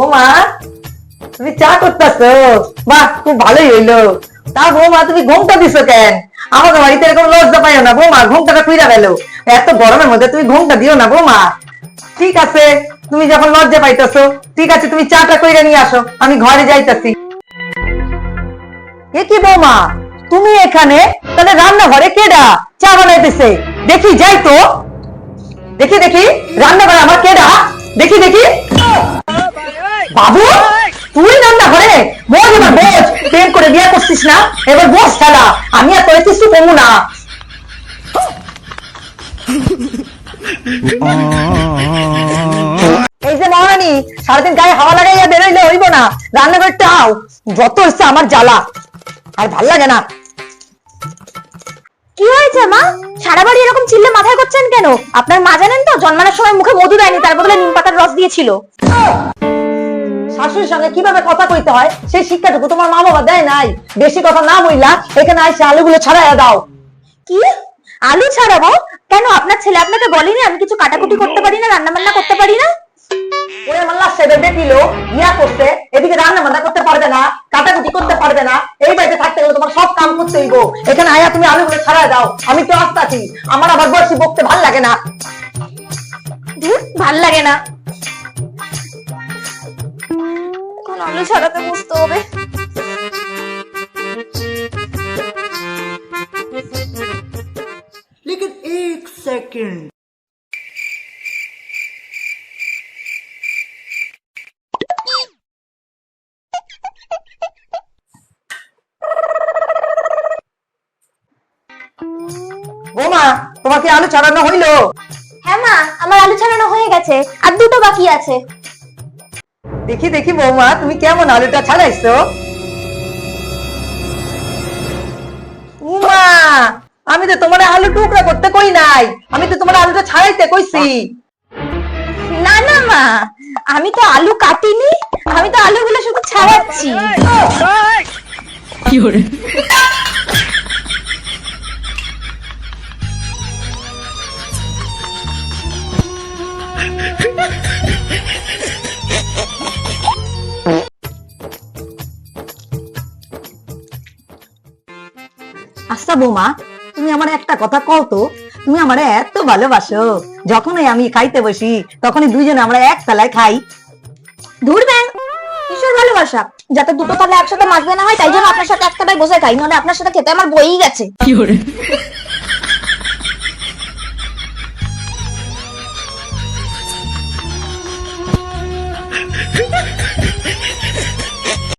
বৌমা, তুমি চা করতেছো? বাহ, খুব ভালোই হইল। তা বৌমা, তুমি ঘুমটা দিছো কেন? আমাকে বাড়িতে এরকম লজ্জা পাইও না, বৌমা, ঘুমটাটা কুইরা গেল এত গরমের মধ্যে তুমি ঘুমটা দিও না, বৌমা। ঠিক আছে, তুমি যখন লজ্জা পাইতেছো, ঠিক আছে, তুমি চাটা কইরা নিয়ে আসো, আমি ঘরে যাইতাছি। এ কি বৌমা, তুমি এখানে? তাহলে রান্নাঘরে কেডা চা বানাইতেছে? দেখি, যাই তো। দেখি দেখি, রান্নাঘরে আমার কেডা? দেখি দেখি। বাবু, তুই রান্না ঘরে বোঝ এবার বোঝ প্রেম করে বিয়ে করছিস না? এবার বোঝ খেলা। আমি আর তোরে কিছু কমু না। এই যে মহারানী, সারাদিন গায়ে হাওয়া লাগাইয়া বেরোইলে হইব না। আও, যত হচ্ছে আমার জ্বালা। আর ভালো লাগে না। কি হয়েছে, মা? সারা বাড়ি এরকম চিল্লে মাথায় করছেন কেন? আপনার মা জানেন তো, জন্মানোর সময় মুখে মধু দেয়নি, তার বদলে নিম পাতার রস দিয়েছিল। শাশুড়ির সঙ্গে কীভাবে কথা কইতে হয় সেই শিক্ষাটুকু তোমার মা বাবা দেয় নাই। বেশি কথা না বইলা এখানে আইসে আলুগুলো ছাড়াইয়া দাও। কি? আলু ছাড়াবো? কেন? আপনার ছেলে আপনাকে বলেনি আমি কিছু কাটাকুটি করতে পারি না রান্না বান্না করতে পারি না? ওরে মাল্লা সেবে বেটিলো ইয়া করতে এদিকে রান্না বান্না করতে পারবে না কাটাকুটি করতে পারবে না এই বাড়িতে থাকতে গেলে তোমার সব কাম করতে হইব। এখানে আয়া তুমি আলুগুলো ছাড়াই দাও আমি তো আস্তাছি। আমার আবার বসি বকতে ভালো লাগে না। ভালো লাগে না। আলু ছাড়াতে বসতে হবে लेकिन एक सेकंड বৌমা তোমার কি আলু ছাড়ানো হইলো হ্যাঁ মা আমার আলু ছাড়ানো হয়ে গেছে আর দুটো বাকি আছে দেখি দেখি বৌমা তুমি কেমন আলুটা ছাড়াইছো? উমা আমি তো তোমার আলু টুকরা করতে কই নাই। আমি তো তোমার আলুটা ছাড়াইতে কইছি। না না মা আমি তো আলু কাটিনি আমি তো আলুগুলো শুধু ছাড়াচ্ছি। আচ্ছা বৌমা, তুমি আমার একটা কথা কও তো। তুমি আমার এত ভালোবাসো। যখনই আমি খাইতে বসি, তখনই দুইজনে আমরা এক তালায় খাই। দূর ব্যাং কিসের ভালোবাসা? যাতে দুটো তালে একসাথে মাছ না হয়, তাই জন্য আপনার সাথে একটাই বসে খাই নাহলে আপনার সাথে খেতে আমার বইই গেছে।